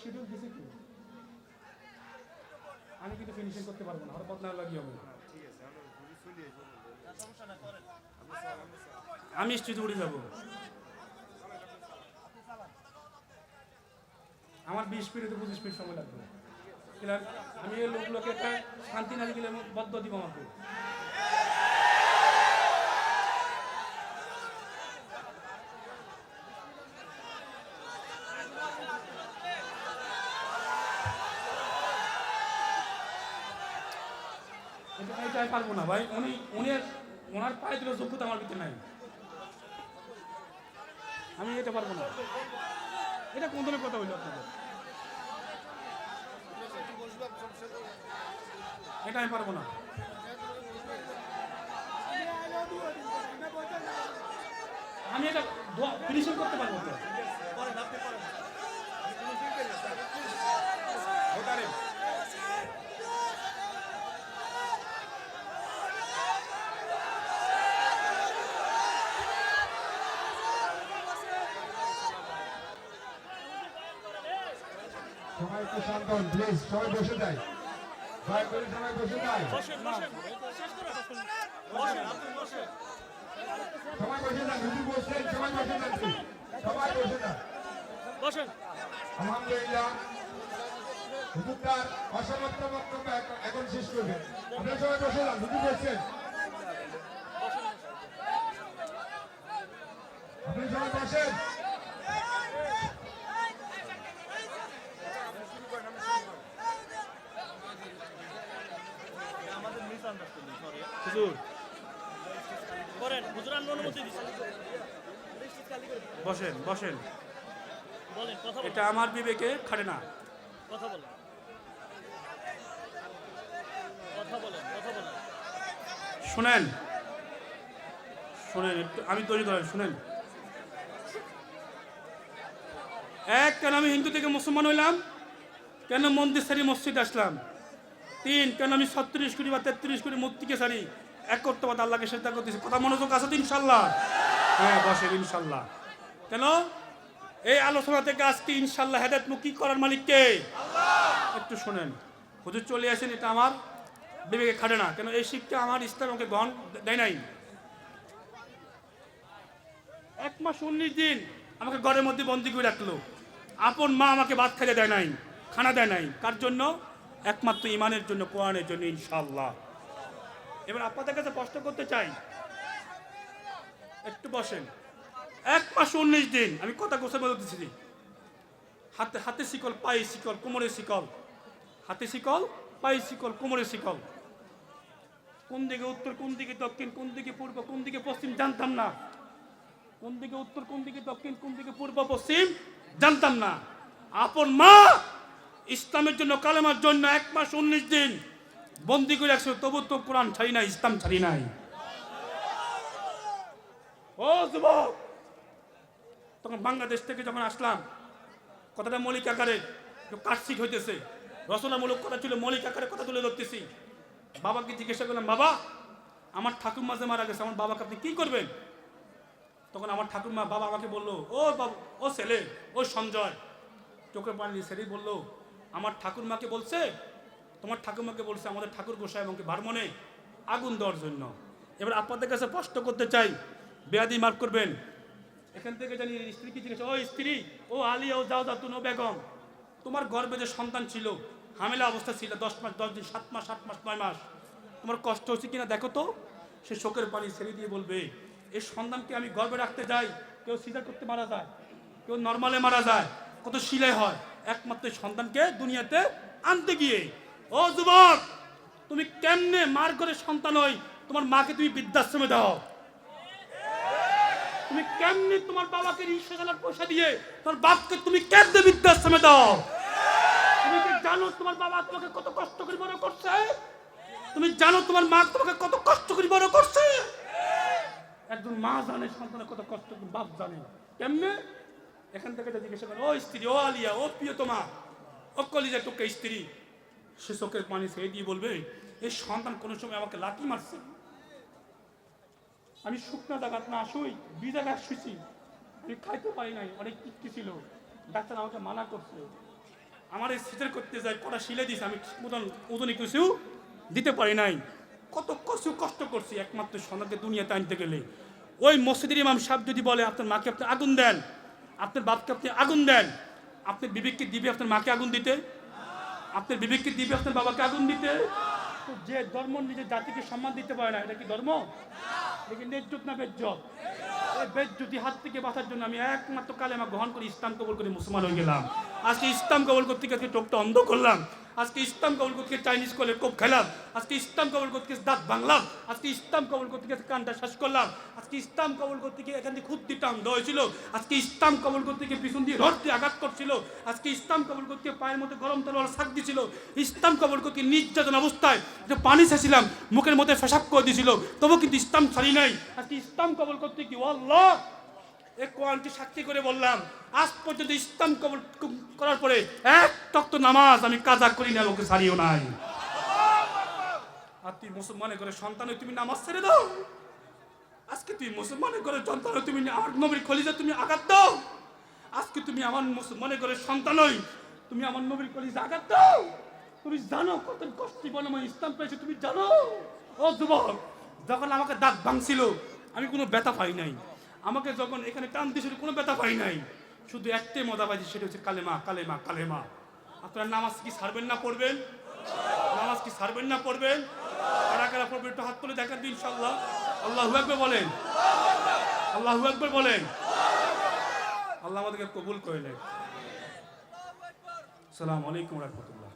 Schedule দিছে কি? আমি কিন্তু ফিনিশিং করতে পারব না, হঠাৎ না লাগিয়ে হবে। আমি স্টেজে উঠে যাব। আমার বিশ মিনিট পঁচিশ মিনিট সময় লাগবে। আমি এই লোকগুলোকে একটা শান্তি না দিলে বদ্ধ দিব আমাকে এটা এটা আমি পারব না ভাই। উনি উনি ওনার পায়ে দিলে যোগ্যতা আমার ভিতরে নাই। আমি এটা পারব না। এটা কোন ধরনের কথা হইল আপনাদের এটা আমি পারব না। আমি এটা ফিনিশিং করতে পারব তো। একটু শান্ত হন প্লিজ সবাই বসে যায় দয়া করে সবাই বসে যায় সবাই বসে যান হুজুর বসছেন সবাই বসে যাচ্ছি সবাই বসে যান। বসেন। আলহামদুলিল্লাহ হুজুর তার অসমাপ্ত বক্তব্য এখন শেষ করবেন আপনারা সবাই বসে যান হুজুর বসছেন। আপনি সবাই বসেন আমাদের মিস আন্ডারস্ট্যান্ডিং সরি হুজুর। করেন হুজুর আমি অনুমতি দিচ্ছি বসেন বসেন। বলেন কথা বলেন। এটা আমার বিবেকে খাটে না। কথা বলেন। কথা বলেন কথা বলেন। শুনেন। শুনেন আমি তৈরি করেন শুনেন। এক কেন আমি হিন্দু থেকে মুসলমান হইলাম? কেন মন্দির সারি মসজিদ আসলাম? তিন কেন আমি ছত্রিশ কোটি বা তেত্রিশ কোটি মূর্তিকে সারি এক করতে পারতে আল্লাহকে শ্রদ্ধা করতেছি। কথা মনোযোগ আছে তো ইনশাল্লাহ? হ্যাঁ বসেন ইনশাল্লাহ। কেন? এই আলোচনা থেকে আজকে ইনশাল্লাহ হেদায়ত মুক্তি করার মালিককে একটু শোনেন। হুজুর চলে আসেন এটা আমার বিবেকে খাটে না। কেন এই শিক্ষা আমার ইসলাম আমাকে গ্রহণ দেয় নাই? এক মাস উনিশ দিন আমাকে ঘরের মধ্যে বন্দি করে রাখল। আপন মা আমাকে ভাত খাইতে দেয় নাই খানা দেয় নাই। কার জন্য? একমাত্র ইমানের জন্য, কোরআনের জন্য ইনশাল্লাহ এবার আপনাদের কাছে প্রশ্ন করতে চাই। একটু বসেন। এক মাস উনিশ দিন, আমি কথা গোসা বলতেছি হাতে হাতে শিকল, পায়ে শিকল, কোমরে শিকল। হাতে শিকল, পায়ে শিকল, কোমরে শিকল। কোন দিকে উত্তর, কোন দিকে দক্ষিণ, কোন দিকে পূর্ব, কোন দিকে পশ্চিম জানতাম না। কোন দিকে উত্তর, কোন দিকে দক্ষিণ, কোন দিকে পূর্ব, পশ্চিম জানতাম না। আপন মা ইসলামের জন্য কালেমার জন্য এক মাস উনিশ দিন বন্দি করে রাখছে, তবু তো কোরআন ছাড়ি নাই, ইসলাম ছাড়ি নাই। ও তখন বাংলাদেশ থেকে যখন আসলাম, কথাটা মৌলিক আকারে কার্ষিক হইতেছে। রচনামূলক কথা ছিল, মৌলিক আকারে কথা তুলে ধরতেছি। বাবাকে জিজ্ঞাসা করলাম, বাবা, আমার ঠাকুর মাঝে মারা গেছে, আমার বাবাকে আপনি কি করবেন? তখন আমার ঠাকুরমা, বাবা আমাকে বলল, ও বাবা, ও ছেলে, ও সঞ্জয়। চোখে পানি ছেলেই বলল আমার ঠাকুরমাকে বলছে, তোমার ঠাকুরমাকে বলছে, আমাদের ঠাকুর গোসাই এবং ভারমনে আগুন দেওয়ার জন্য। এবার আপনাদের কাছে প্রশ্ন করতে চাই, বেয়াদি মাফ করবেন। এখান থেকে জানি স্ত্রী কি জিজ্ঞেস ও স্ত্রী, ও আলিয়া ও যাও দাতুন ও বেগম, তোমার গর্ভে যে সন্তান ছিল, হামেলা অবস্থা ছিল দশ মাস, দশ দিন, সাত মাস সাত মাস, নয় মাস, তোমার কষ্ট হচ্ছে কিনা দেখো তো? সে শোকের পানি ছেড়ে দিয়ে বলবে এই সন্তানকে আমি গর্বে রাখতে যাই, কেউ সিজার করতে মারা যায়, কেউ নর্মালে মারা যায়, কত শিলাই হয়। একমাত্র সন্তানকে দুনিয়াতে আনতে গিয়ে, ও যুবক, তুমি কেমনে মার করে সন্তান হই? তোমার মাকে তুমি বৃদ্ধাশ্রমে দাও। তুমি কেমনি তোমার বাবাকে রিক্সা পয়সা দিয়ে তোমার বাপকে তুমি কেমনে বৃদ্ধাশ্রমে দাও? তুমি কি জানো তোমার বাবা তোমাকে কত কষ্ট করে বড় করছে? তুমি জানো তোমার মা তোমাকে কত কষ্ট করে বড় করছে? একজন মা জানে, সন্তানের কত কষ্ট, বাপ জানে। কেমনে? এখান থেকে তো জিজ্ঞাসা করে ও স্ত্রী, ও আলিয়া, ও প্রিয় প্রিয়তমা ও কলিজা তোকে স্ত্রী? সে চোখের পানি ছেড়ে দিয়ে বলবে এই সন্তান কোনো সময় আমাকে লাঠি মারছে। আমি শুকনো জায়গা না শুই দুই জায়গায় শুয়েছি আমি খাইতে পারি নাই, অনেক কিটকি ছিল। ডাক্তার আমাকে মানা করছে। আমার এই সিজার করতে যাই, কটা শিলে দিছে, আমি মতন ওজনে কিছু দিতে পারি নাই। কত কষ্ট কষ্ট করছি একমাত্র সন্তানকে দুনিয়াতে আনতে গেলে। ওই মসজিদের ইমাম সাহেব যদি বলে, আপনার মাকে আপনি আগুন দেন। আপনার বাপকে আপনি আগুন দেন। আপনার বিবেককে দিবে আপনার মাকে আগুন দিতে। আপনার বিবেককে দিবে আপনার বাবাকে আগুন দিতে। যে ধর্ম নিজের জাতিকে সম্মান দিতে পারে না, এটা কি ধর্ম? দেখি না বেজ্জত এই হাত থেকে বাঁচার জন্য আমি একমাত্র কালে আমার গ্রহণ করে ইসলাম কবল করে মুসলমান হয়ে গেলাম। আজকে ইসলাম কবল করতে গিয়ে চোখটা অন্ধ করলাম। আজকে ইসলাম কবল করতে চাইনিজ করলে কোপ খেলাম। আজকে ইসলাম কবল করতে দাঁত ভাঙলাম। আজকে ইসলাম কবল করতে কানটা শ্বাস করলাম। আজকে ইসলাম কবল করতে গিয়ে এখান থেকে খুদ্দি টান হয়েছিল। আজকে ইসলাম কবল করতে গিয়ে পিছন দিয়ে রড দিয়ে আঘাত করছিল। আজকে ইসলাম কবল করতে পায়ের মধ্যে গরম তলোয়ার শাক দিছিল। ইসলাম কবল করতে নির্যাতন অবস্থায় যে পানি ছেছিলাম মুখের মধ্যে ফেসাক করে দিয়েছিল তবু কিন্তু ইসলাম ছাড়ি নাই। আজকে ইসলাম কবল করতে ও আল্লাহ এ কোরআনকে সাক্ষী করে বললাম, আজ পর্যন্ত ইসলাম কবল করার পরে এক তক্ত নামাজ আমি কাজা করি না ওকে ছাড়িও নাই। আর তুই মুসলমানের করে সন্তান তুমি নামাজ ছেড়ে দাও। আজকে তুই মুসলমানের করে সন্তান তুমি আমার নবীর কলিজা তুমি আঘাত দাও। আজকে তুমি আমার মুসলমানের করে সন্তান হই তুমি আমার নবীর কলিজা আঘাত দাও। তুমি জানো কত কষ্ট জীবন আমার ইসলাম পেয়েছে, তুমি জানো? ও যুবক, যখন আমাকে দাঁত ভাঙছিল, আমি কোনো ব্যথা পাই নাই। আমাকে যখন এখানে টান দিয়েছিল কোনো ব্যথা পাই নাই। শুধু একটাই মজা পাইছি, সেটা হচ্ছে কালেমা কালেমা কালেমা। আপনারা নামাজ কি সারবেন না পড়বেন? নামাজ কি সারবেন না পড়বেন? কারা কারা পড়বেন, একটু হাত তুলে দেখার দিন ইনশাল্লাহ আল্লাহু একবার বলেন। আল্লাহু একবার বলেন। আল্লাহ আমাদেরকে কবুল করে নেন সালাম আলাইকুম রহমতুল্লাহ।